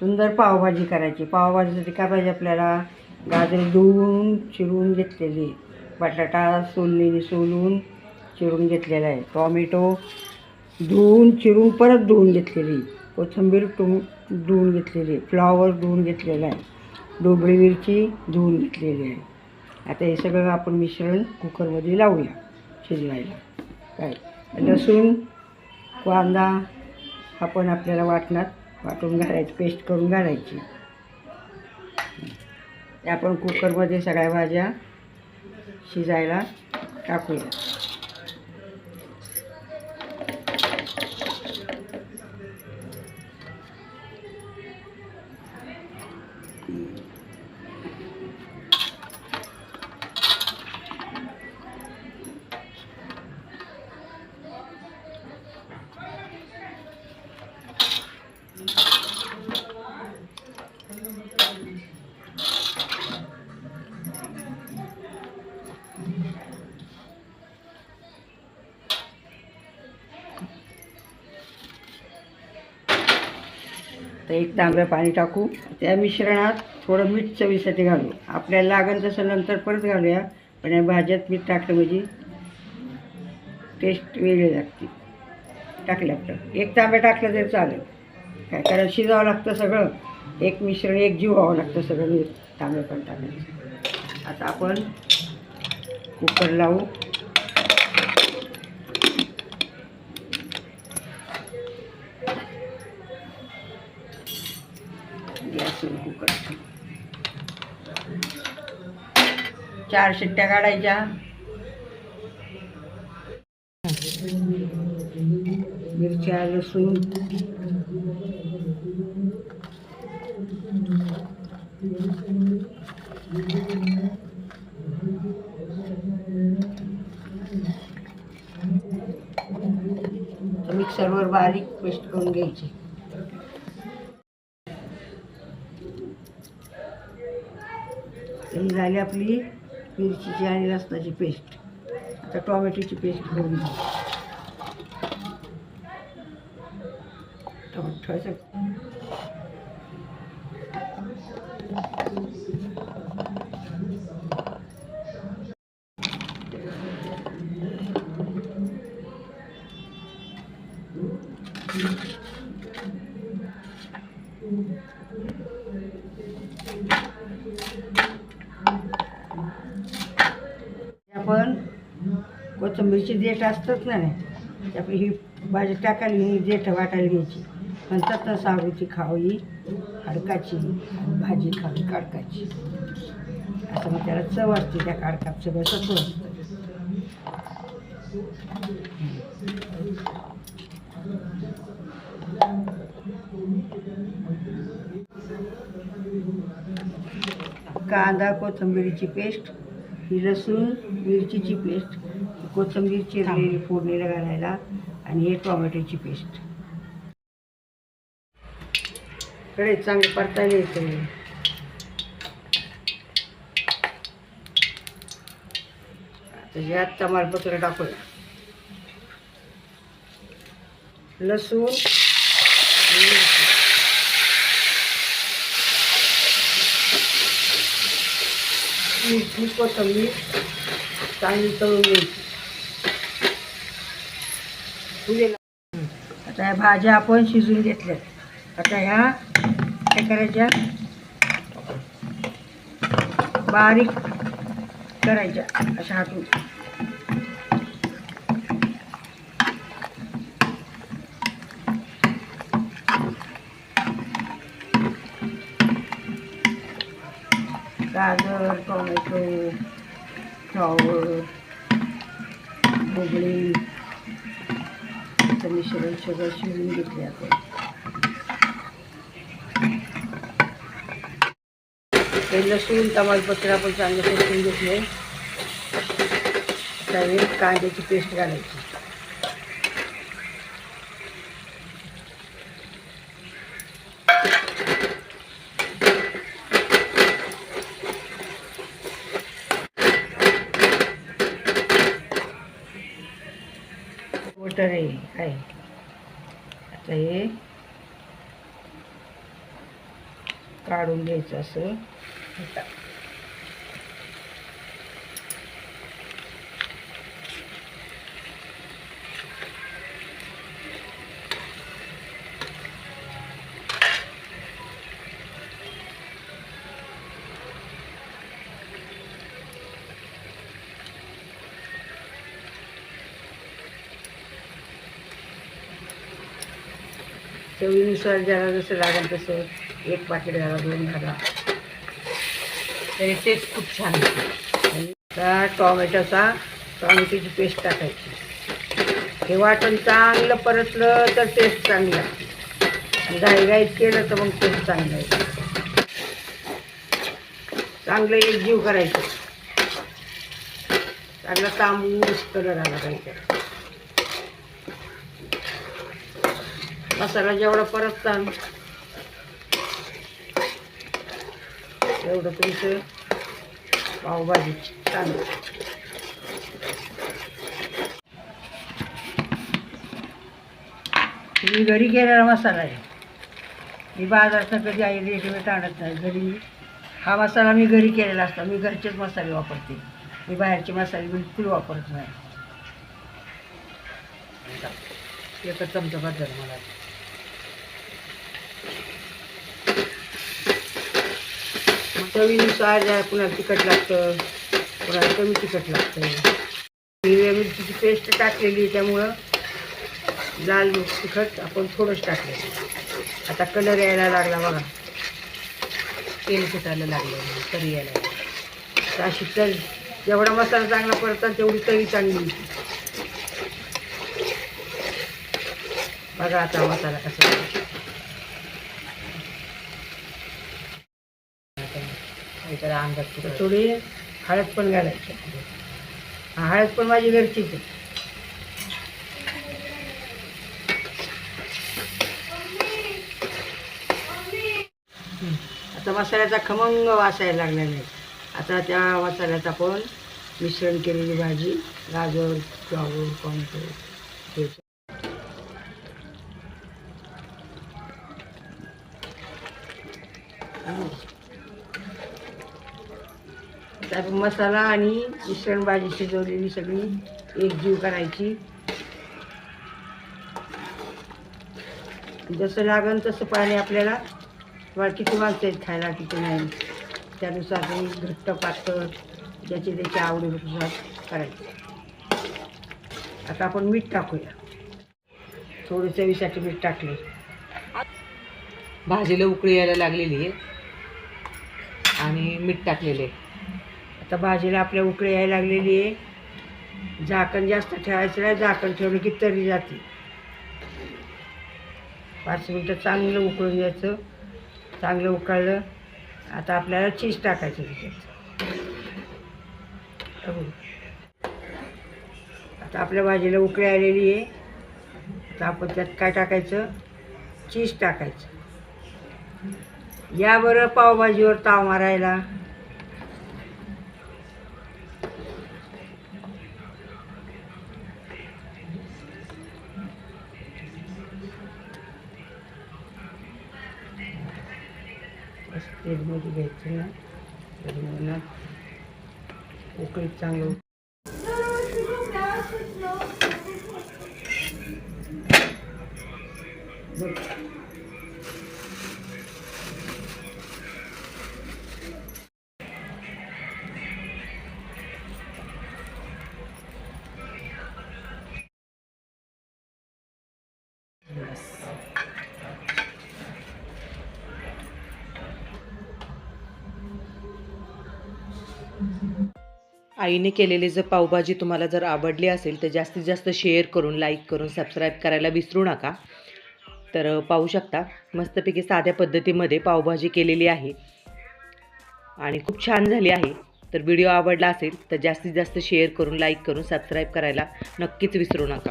सुंदर पावभाजी करायची. पावभाजीसाठी काय पाहिजे आपल्याला? गाजर धुवून चिरून घेतलेली. बटाटा सोललेली सोलून चिरून घेतलेला आहे. टॉमॅटो धुवून चिरून परत धुवून घेतलेली. कोथिंबीर टु धुवून घेतलेली. फ्लॉवर धुवून घेतलेला आहे. डोबळी मिरची धुवून घेतलेली आहे. आता हे सगळं आपण मिश्रण कुकरमध्ये लावूया शिजवायला. काय? लसूण कांदा आपण आपल्याला वाटणार वाटून घालायची पेस्ट करून घालायची. आपण कुकरमध्ये सगळ्या भाज्या शिजायला टाकूया. तर एक तांब्या पाणी टाकू. त्या मिश्रणात थोडं मीठ चवीसाठी घालू. आपल्याला लागेल तसं नंतर परत घालूया पण या भाज्यात मीठ टाकलं म्हणजे टेस्ट वेगळी लागते. टाकल्यावर एक तांब्या टाकलं तरी चालेल. काय? कारण शिजावं लागतं सगळं. एक मिश्रण एक जीव व्हावं लागतं सगळं मीठ तांबे पण टाकायचं आता आपण कुकर लावू गॅसवर कुकर चार शिट्ट्या काढायच्या. मिरच्या लसूण. मिक्सरवर बारीक पेस्ट करून घ्यायची. झाली आपली मिरचीची आणि लसणाची पेस्ट. आता टोमॅटोची पेस्ट घेऊन घेऊ टोमॅटो ठेवायचं. कोथिंबीरची देठ असतंच ना नाही. आपली ही भाजी टाकायला ही देठ वाटायला घ्यायची. म्हणतात ना सावरीची खावी हाडकाची भाजी खावी काडकाची असं मग त्याला चव असते त्या काडकात सगळं सत्व असतं कांदा कोथिंबीरीची पेस्ट ही लसूण मिरचीची पेस्ट कोथिंबीर चिरलेली फोडणीला घालायला आणि हे टोमॅटोची पेस्ट. कडे चांगलं परतायला येतं. आता यात तमालपत्र टाकूया. लसूण. मिरची कोथिंबीर चांगली तळून घ्यायची. फुलेला. आता ह्या भाज्या आपण शिजून घेतल्यात. आता ह्या काय करायच्या? बारीक करायच्या अशा हातून. गाजर टोमॅटो फ्लॉवर भोगळी त्याचं मिश्रण सगळं शिजून घेतले आपण हे लसूण तमालपत्र आपण चांगलं शिजून घेतले त्यावेळी कांद्याची पेस्ट घालायची. कॉम्प्युटर आहे आहे आता हे काढून घ्यायचं असं. चवीनुसार ज्याला जसं लागेल तसं एक पाकिट घाला दोन घाला. तरी टेस्ट खूप छान येते. आता टॉमॅटोचा टॉमॅटोची पेस्ट टाकायची. हे वाटण चांगलं परतलं तर टेस्ट चांगली लागते. आणि घाईघाईत केलं तर मग टेस्ट चांगलं आहे चांगलं एक जीव करायचं. चांगला तांबूस कलर आला पाहिजे. मसाला जेवढा परतता एवढं तुमचं पावभाजी. चांगली मी घरी केलेला मसाला आहे. मी बाजारात कधी आई रेडीमेड आणत नाही. घरी हा मसाला मी घरी केलेला असतो. मी घरचेच मसाले वापरते. मी बाहेरचे मसाले बिलकुल वापरत नाही. एकच चमचा बदल मला. चवीनुसार ज्या कुणाला तिखट लागतं कुणाला कमी तिखट लागतं. हिरव्या मिरचीची पेस्ट टाकलेली आहे त्यामुळं लाल मिरची तिखट आपण थोडंच टाकलं आता कलर यायला लागला बघा. तेल सुटायला लागलं तरी यायला तर अशी तर जेवढा मसाला चांगला पडतात तेवढी तरी चांगली होती. बघा आता मसाला कसा आहे. काहीतरी तर थोडी हळद पण घालायची. हळद पण माझी घरचीच आहे. आता मसाल्याचा खमंग वासायला लागला लागलेला आहे आता त्या मसाल्यात आपण मिश्रण केलेली भाजी गाजर फ्लावर कॉर्नफ्लोर हे. त्यात मसाला आणि मिश्रण भाजी शिजवलेली सगळी एकजीव करायची. जसं लागन तसं पाणी आपल्याला तुम्हाला किती माणसं आहेत खायला किती नाही. त्यानुसार ते घट्ट पातळ ज्याची त्याची आवडीनुसार करायचं. आता आपण मीठ टाकूया. थोडं चवीसाठी मीठ टाकले भाजीला उकळी यायला लागलेली आहे. आणि मीठ टाकलेले आता भाजीला आपल्या उकळी यायला लागलेली आहे. झाकण जास्त ठेवायचं नाही झाकण ठेवलं की तरी जाते. पाच मिनटं चांगलं उकळून द्यायचं चांगलं उकळलं आता आपल्याला चीज टाकायचं त्याच्यात. आता आपल्या भाजीला उकळी आलेली आहे. आता आपण त्यात काय टाकायचं? चीज टाकायचं. या बरं पावभाजीवर ताव मारायला. तर मग ना उकळीत चांगलं आईने केलेली जर पावभाजी तुम्हाला जर आवडली असेल तर जास्तीत जास्त शेअर करून लाईक करून सबस्क्राईब करायला विसरू नका. तर पाहू शकता मस्तपैकी साध्या पद्धतीमध्ये पावभाजी केलेली आहे. आणि खूप छान झाली आहे. तर व्हिडिओ आवडला असेल तर जास्तीत जास्त शेअर करून लाईक करून सबस्क्राईब करायला नक्कीच विसरू नका.